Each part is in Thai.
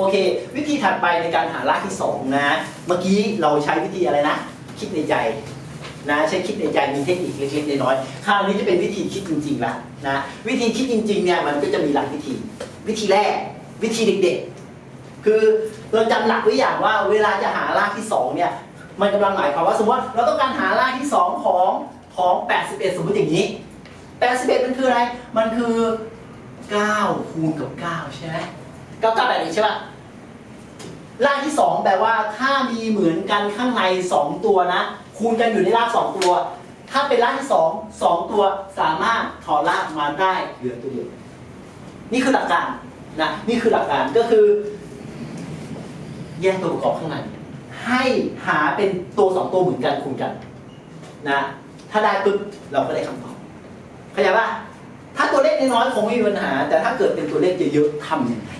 โอเค วิธีถัดไปในการหารากที่สองนะ เมื่อกี้เราใช้วิธีอะไรนะ คิดในใจนะใช้คิดในใจมีเทคนิคเล็กๆน้อยๆคราวนี้จะเป็นวิธีคิดจริงๆละนะวิธีคิดจริงๆเนี่ยมันก็จะมีหลายวิธี วิธีแรก วิธีเด็กๆ คือเราจำหลักไว้อย่างว่าเวลาจะหารากที่สองเนี่ยมันกำลังหมายความว่าสมมติเราต้องการหารากที่สองของของ 81 สมมติอย่างนี้ 81 มันคืออะไร มันคือ 9 คูณกับ 9 ใช่ไหม9 9แบบนี้ใช่ป่ะ รากที่ 2 แปลว่าถ้ามีเหมือนกันข้างใน 2 ตัวนะ คูณกันอยู่ในราก 2 ตัว ถ้าเป็นรากที่ 2 2 ตัวสามารถถอดรากมาได้เหลือตัวเดียวนี่คือหลักการนะนี่คือหลักการก็คือ แยกตัวประกอบข้างในให้หาเป็นตัวสองตัวเหมือนกันคูณกันนะถ้าได้ปุ๊บเราก็ได้คำตอบเข้าใจป่ะถ้าตัวเลขน้อยๆคงไม่มีปัญหา แต่ถ้าเกิดเป็นตัวเลขเยอะๆทำยังไง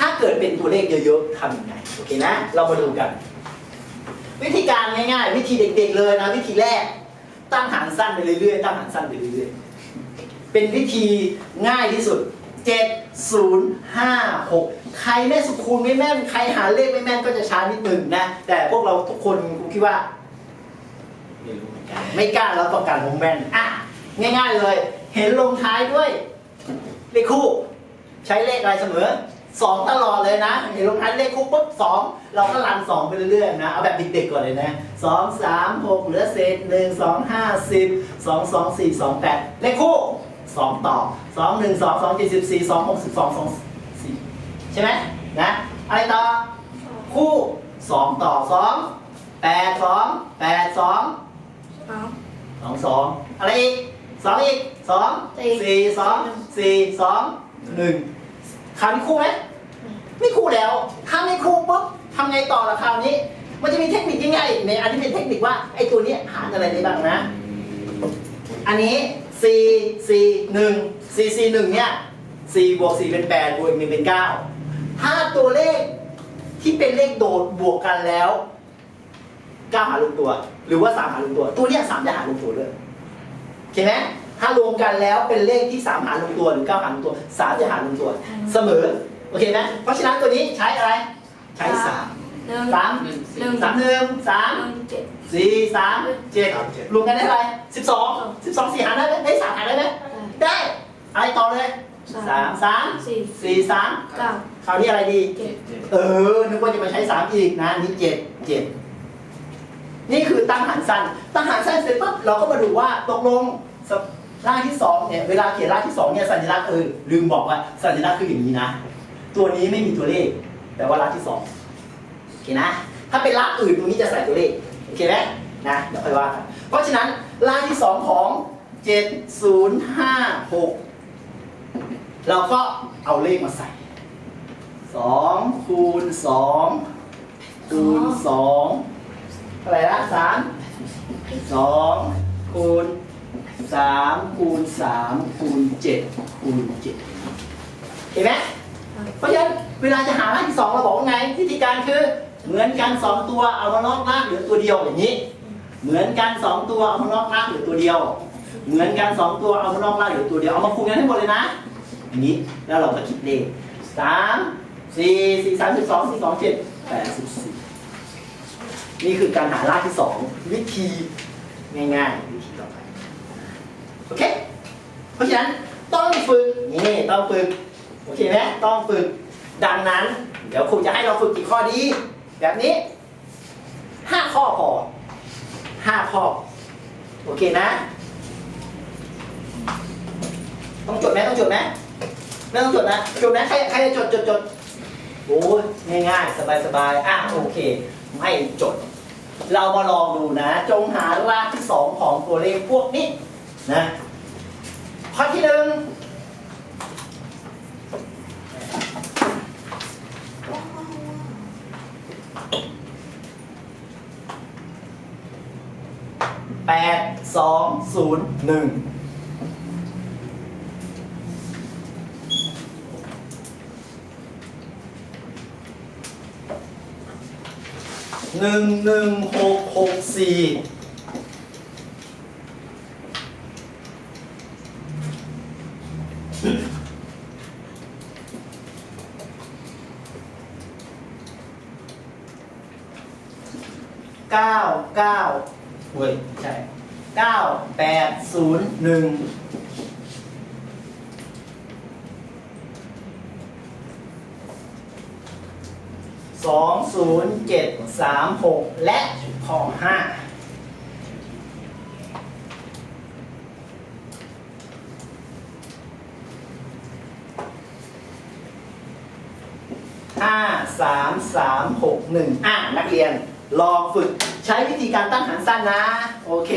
ถ้าเกิดเป็นตัวเลขเยอะๆทำยังไงโอเคนะ เรามาดูกัน วิธีการง่ายๆ วิธีเด็กๆเลยนะ วิธีแรก ตั้งหารสั้นไปเรื่อยๆ ตั้งหารสั้นไปเรื่อยๆ เป็นวิธีง่ายที่สุด 7 0 5 6 ใครแม่สุคูณไม่แม่น ใครหาเลขไม่แม่นก็จะช้านิดหนึ่งนะ แต่พวกเราทุกคนกูคิดว่า ไม่รู้เหมือนกัน ไม่กล้าแล้วต้องการวงแม่นอะง่าย ๆเลย เห็นลงท้ายด้วยเลขคู่ ใช้เลขอะไรเสมอ สองตลอดเลยนะเห็นลงท้ายเลขคู่ปุ๊บสองเราก็รันสองไปเรื่อยๆนะเอาแบบเด็กๆก่อนเลยนะสองสามหกเหลือเศษหนึ่งสองห้าสิบสองสองสี่สองแปดเลขคู่สองต่อสองหนึ่งสองสองเจ็ดสิบสี่สองหกสิบสองสองสี่ใช่ไหมนะอะไรต่อคู่สองต่อสองแปดสองแปดสองสองสองสองอะไรอีกสองอีกสองสี่สองสี่สองหนึ่ง คราวนี้คู่ไหมไม่คู่แล้ว ถ้าไม่คู่ปุ๊บทำไงต่อละคราวนี้ มันจะมีเทคนิคง่ายๆในอันนี้เป็นเทคนิคว่าไอ้ตัวนี้หารอะไรได้บ้างนะ อันนี้สี่สี่หนึ่งสี่สี่หนึ่งเนี่ยสี่บวกสี่เป็นแปดบวกอีกหนึ่งเป็นเก้าถ้าตัวเลขที่เป็นเลขโดดบวกกันแล้วเก้าหารลงตัว หรือว่าสามหารลงตัว ตัวเนี้ยสามจะหารลงตัวด้วยโอเคไหม ถ้ารวมกันแล้วเป็นเลขที่ 3 หารลงตัวหรือ 9 หารลงตัว 3 จะหารลงตัว เสมอ โอเคไหมเพราะฉะนั้นตัวนี้ใช้อะไร ใช้ 3 หนึ่ง 3 หนึ่ง 3 1 หนึ่ง3เจ็ด 4 3 7 รวมกันได้เท่าไหร่12 12 4 หารได้ไหมได้3หารได้ไหมได้ อะไรต่อเลย 3 3 สี่4 3 เก้าคราวนี้อะไรดี เจ็ด เออ นึกว่าจะมาใช้3อีกนะ นี่7 7นี่คือตั้งหารสั้น ตั้งหารสั้นเสร็จปุ๊บเราก็มาดูว่าตกลงส รากที่สองเนี่ยเวลาเขียนรากที่สองเนี่ยสัญลักษณ์เออลืมบอกว่าสัญลักษณ์คืออย่างนี้นะ ตัวนี้ไม่มีตัวเลข แต่ว่ารากที่สองโอเคนะ ถ้าเป็นรากอื่นตรงนี้จะใส่ตัวเลขโอเคไหมนะเดี๋ยวค่อยว่ากันเพราะฉะนั้นรากที่สองของ 7056 เราก็เอาเลขมาใส่ 2 คูณ 2 คูณ2เท่าไร่ละสามสองคูณ สามคูณสามคูณเจ็ดคูณเจ็ดเห็นไหมเพราะฉะนั้นเวลาจะหารากที่สองเราบอกว่าไงวิธีการคือเหมือนกันสองตัวเอามาลอกรากเหลือตัวเดียวอย่างนี้ เหมือนกันสองตัวเอามาลอกรากเหลือตัวเดียว เหมือนกันสองตัวเอามาลอกรากเหลือตัวเดียวเอามาคูณกันให้หมดเลยนะอย่างนี้แล้วเราก็คิดเลขสามสี่สี่สามสิบสองสี่สองเจ็ดแปดสิบสี่นี่คือการหารากที่สองวิธีง่ายๆวิธีต่อไป โอเค เพราะฉะนั้นต้องฝึก นี่ต้องฝึก โอเคไหมต้องฝึก ดังนั้น เดี๋ยวครูจะให้เราฝึกกี่ข้อดี แบบนี้ห้าข้อพอห้าข้อ โอเคนะ ต้องจดไหมต้องจดไหมไม่ต้องจดนะ จดนะใครใครจะจดจดจดโอ้ยง่ายๆ สบายๆอะโอเค ไม่จด เรามาลองดูนะ จงหารากที่สองของตัวเลขพวกนี้ นะข้อที่หนึ่งแปดสองศูนย์หนึ่งหนึ่งหนึ่งหกหกสี่ เก้าเก้าเว้ยใช่เก้าแปดศูนย์หนึ่งสองศูนย์เจ็ดสามหกและข้อห้าห้าสามสามหกหนึ่งอะนักเรียน ลองฝึกใช้วิธีการตั้งหารสั้นนะ โอเค